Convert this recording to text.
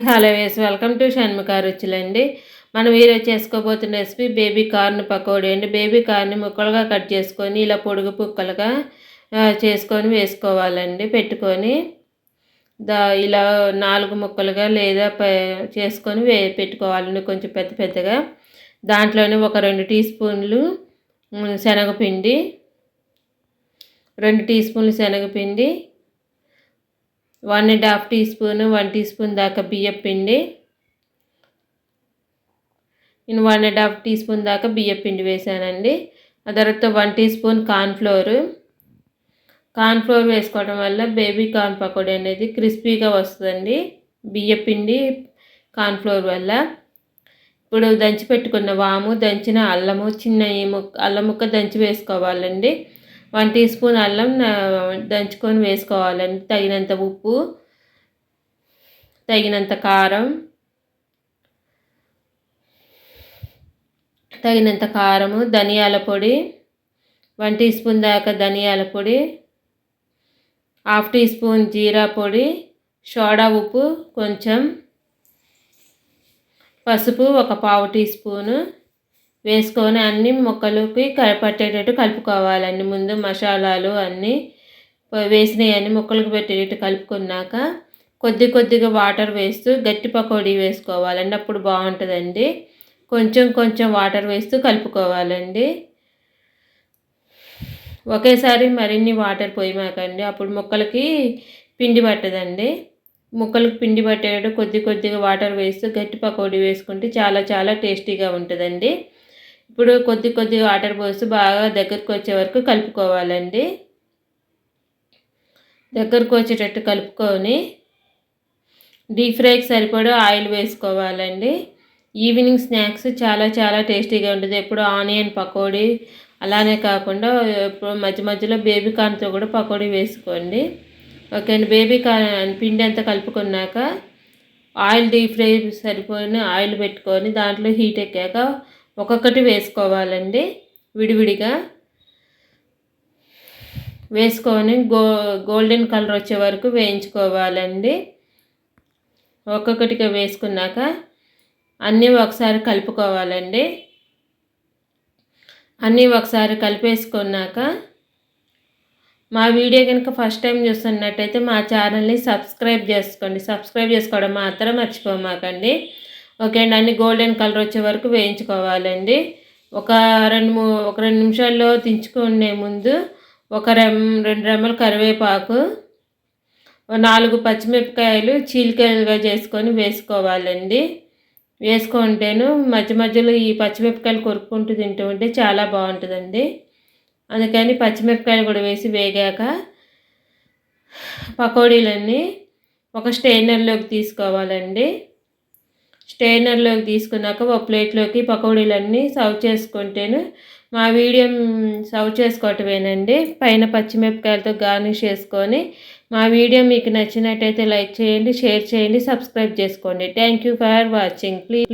Hello వేస్ welcome to Shanmukha రుచులండి. మనం ఈరోజు చేసుకోబోతున్న రెసిపీ బేబీ కార్న్ పకోడీ అండి. బేబీ కార్న్ని ముక్కలుగా కట్ చేసుకొని ఇలా పొడుగు పుక్కలుగా చేసుకొని వేసుకోవాలండి. పెట్టుకొని దా ఇలా నాలుగు ముక్కలుగా లేదా చేసుకొని వే పెట్టుకోవాలండి కొంచెం పెద్ద పెద్దగా. దాంట్లోనే ఒక రెండు టీ స్పూన్లు శనగపిండి రెండు టీ స్పూన్లు శనగపిండి one and half teaspoon one teaspoon దాకా బియ్యం పిండి. నేను one and half teaspoon దాకా బియ్యం పిండి వేసానండి. ఆ తర్వాత one teaspoon cornflour cornflour వేసుకోవడం వల్ల బేబీ కార్న్ పకోడీ అనేది క్రిస్పీగా వస్తుందండి బియ్యం పిండి కార్న్ఫ్లోర్ వల్ల. ఇప్పుడు దంచి పెట్టుకున్న వాము దంచిన అల్లము చిన్న ముక్క అల్లం ముక్క దంచి వేసుకోవాలండి. వన్ టీ స్పూన్ అల్లం దంచుకొని వేసుకోవాలండి తగినంత ఉప్పు తగినంత కారం తగినంత కారము ధనియాల పొడి వన్ టీ స్పూన్ దాకా ధనియాల పొడి హాఫ్ టీ స్పూన్ జీరా పొడి సోడా ఉప్పు కొంచెం పసుపు ఒక పావు టీ స్పూను వేసుకొని అన్ని ముక్కలకి పట్టేటట్టు కలుపుకోవాలండి. ముందు మసాలాలు అన్నీ వేసినవి ముక్కలకు పెట్టేటట్టు కలుపుకున్నాక కొద్ది కొద్దిగా వాటర్ వేస్తూ గట్టి పకోడీ వేసుకోవాలండి. అప్పుడు బాగుంటుందండి. కొంచెం కొంచెం వాటర్ వేస్తూ కలుపుకోవాలండి. ఒకేసారి మరిన్ని వాటర్ పోయిమాకండి అప్పుడు ముక్కలకి పిండి పట్టదండి. ముక్కలకు పిండి పట్టేటట్టు కొద్ది కొద్దిగా వాటర్ వేస్తూ గట్టి పకోడీ వేసుకుంటే చాలా చాలా టేస్టీగా ఉంటుందండి. ఇప్పుడు కొద్ది కొద్దిగా వాటర్ పోసి బాగా దగ్గరకు వచ్చే వరకు కలుపుకోవాలండి. దగ్గరకు వచ్చేటట్టు కలుపుకొని డీప్ ఫ్రైకి సరిపడా ఆయిల్ వేసుకోవాలండి. ఈవినింగ్ స్నాక్స్ చాలా చాలా టేస్టీగా ఉంటుంది. ఎప్పుడు ఆనియన్ పకోడీ అలానే కాకుండా ఎప్పుడు మధ్య మధ్యలో బేబీ కార్న్తో కూడా పకోడీ వేసుకోండి. ఓకే అండి. బేబీ కార్న్ పిండి అంతా కలుపుకున్నాక ఆయిల్ డీప్ ఫ్రై సరిపోయిన ఆయిల్ పెట్టుకొని దాంట్లో హీట్ ఎక్కాక ఒక్కొక్కటి వేసుకోవాలండి. విడివిడిగా వేసుకొని గో గోల్డెన్ కలర్ వచ్చే వరకు వేయించుకోవాలండి. ఒక్కొక్కటిగా వేసుకున్నాక అన్నీ ఒకసారి కలుపుకోవాలండి. అన్నీ ఒకసారి కలిపేసుకున్నాక మా వీడియో కనుక ఫస్ట్ టైం చూస్తున్నట్టయితే మా ఛానల్ని సబ్స్క్రైబ్ చేసుకోండి. సబ్స్క్రైబ్ చేసుకోవడం మాత్రం మర్చిపోమాకండి. ఓకే అండి అన్ని గోల్డెన్ కలర్ వచ్చే వరకు వేయించుకోవాలండి. ఒక రెండు మూ ఒక రెండు నిమిషాల్లో దించుకునే ముందు ఒక రెమ్ రెండు రెమ్మలు కరివేపాకు నాలుగు పచ్చిమిరపకాయలు చీలికలుగా చేసుకొని వేసుకోవాలండి. వేసుకుంటేను మధ్య మధ్యలో ఈ పచ్చిమిరపకాయలు కొరుక్కుంటూ తింటూ ఉంటే చాలా బాగుంటుందండి. అందుకని పచ్చిమిరపకాయలు కూడా వేసి వేగాక పకోడీలన్నీ ఒక స్టెయినర్లోకి తీసుకోవాలండి. స్టెయినర్లోకి తీసుకున్నాక ఒక ప్లేట్లోకి పకోడీలన్నీ సర్వ్ చేసుకుంటేను మా వీడియో సర్వ్ చేసుకోవటమేనండి. పైన పచ్చిమిరపకాయలతో గార్నిష్ చేసుకొని మా వీడియో మీకు నచ్చినట్టయితే లైక్ చేయండి షేర్ చేయండి సబ్స్క్రైబ్ చేసుకోండి. Thank you for watching. Please.